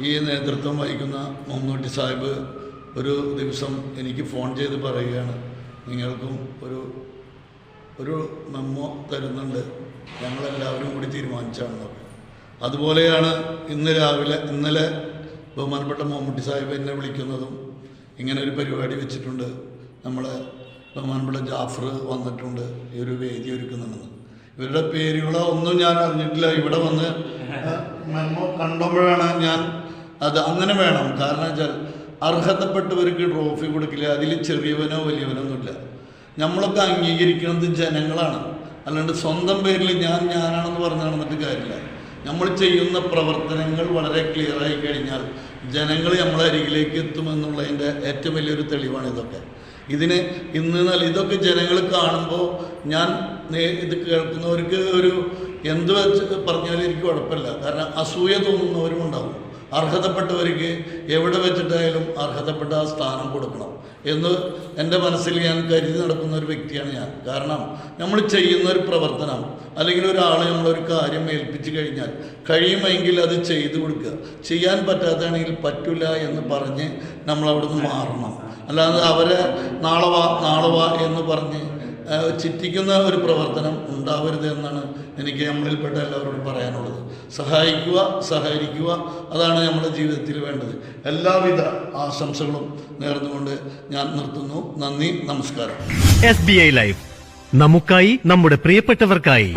ഈ നേതൃത്വം വഹിക്കുന്ന മമ്മൂട്ടി സാഹിബ് ഒരു ദിവസം എനിക്ക് ഫോൺ ചെയ്ത് പറയുകയാണ് നിങ്ങൾക്കും ഒരു ഒരു മെമ്മോ തരുന്നുണ്ട്. ഞങ്ങളെല്ലാവരും കൂടി തീരുമാനിച്ചാണ് അതുപോലെയാണ് ഇന്ന് രാവിലെ ഇന്നലെ ബഹുമാനപ്പെട്ട മമ്മൂട്ടി സാഹിബ് എന്നെ വിളിക്കുന്നതും ഇങ്ങനെ ഒരു പരിപാടി വെച്ചിട്ടുണ്ട്. നമ്മളെ ബഹുമാനപ്പെട്ട ജാഫർ വന്നിട്ടുണ്ട് ഈ ഒരു വേദി ഒരുക്കുന്നുണ്ടെന്ന്. ഇവരുടെ പേരുകളോ ഒന്നും ഞാൻ അറിഞ്ഞിട്ടില്ല. ഇവിടെ വന്ന് കണ്ടുമ്പോഴാണ് ഞാൻ അത് അങ്ങനെ വേണം. കാരണം വെച്ചാൽ അർഹതപ്പെട്ടവർക്ക് ട്രോഫി കൊടുക്കില്ല. അതിൽ ചെറിയവനോ വലിയവനോ ഒന്നുമില്ല. നമ്മളൊക്കെ അംഗീകരിക്കുന്നത് ജനങ്ങളാണ്. അല്ലാണ്ട് സ്വന്തം പേരിൽ ഞാൻ ഞാനാണെന്ന് പറഞ്ഞു നടന്നിട്ട് കാര്യമില്ല. നമ്മൾ ചെയ്യുന്ന പ്രവർത്തനങ്ങൾ വളരെ ക്ലിയറായി കഴിഞ്ഞാൽ ജനങ്ങൾ നമ്മളെ അരികിലേക്ക് എത്തുമെന്നുള്ളതിന്റെ ഏറ്റവും വലിയൊരു തെളിവാണ് ഇതൊക്കെ. ഇതിന് ഇന്ന് ഇതൊക്കെ ജനങ്ങൾ കാണുമ്പോൾ ഞാൻ ഇത് കേൾക്കുന്നവർക്ക് ഒരു എന്ത് വെച്ച് പറഞ്ഞാലും എനിക്ക് കുഴപ്പമില്ല. കാരണം അസൂയ തോന്നുന്നവരും ഉണ്ടാവും. അർഹതപ്പെട്ടവർക്ക് എവിടെ വെച്ചിട്ടായാലും അർഹതപ്പെട്ട ആ സ്ഥാനം കൊടുക്കണം എന്ന് എന്റെ മനസ്സിൽ ഞാൻ കരുതി നടക്കുന്ന ഒരു വ്യക്തിയാണ് ഞാൻ. കാരണം നമ്മൾ ചെയ്യുന്ന ഒരു പ്രവർത്തനം അല്ലെങ്കിൽ ഒരാൾ നമ്മളൊരു കാര്യം ഏൽപ്പിച്ചു കഴിഞ്ഞാൽ കഴിയുമെങ്കിൽ അത് ചെയ്തു കൊടുക്കുക. ചെയ്യാൻ പറ്റാത്തതാണെങ്കിൽ പറ്റില്ല എന്ന് പറഞ്ഞ് നമ്മൾ അവിടുന്ന് മാറണം. അല്ലാതെ അവരെ നാളെ വാ നാളെ വാ എന്ന് പറഞ്ഞ് ചിറ്റിക്കുന്ന ഒരു പ്രവർത്തനം ഉണ്ടാവരുത് എന്നാണ് എനിക്ക് നമ്മളിൽപ്പെട്ട എല്ലാവരോടും പറയാനുള്ളത്. സഹായിക്കുക സഹകരിക്കുക. അതാണ് നമ്മുടെ ജീവിതത്തിൽ വേണ്ടത്. എല്ലാവിധ ആശംസകളും നേർന്നുകൊണ്ട് ഞാൻ നിർത്തുന്നു. നന്ദി നമസ്കാരം. S B I life. നമുക്കായി നമ്മുടെ പ്രിയപ്പെട്ടവർക്കായി.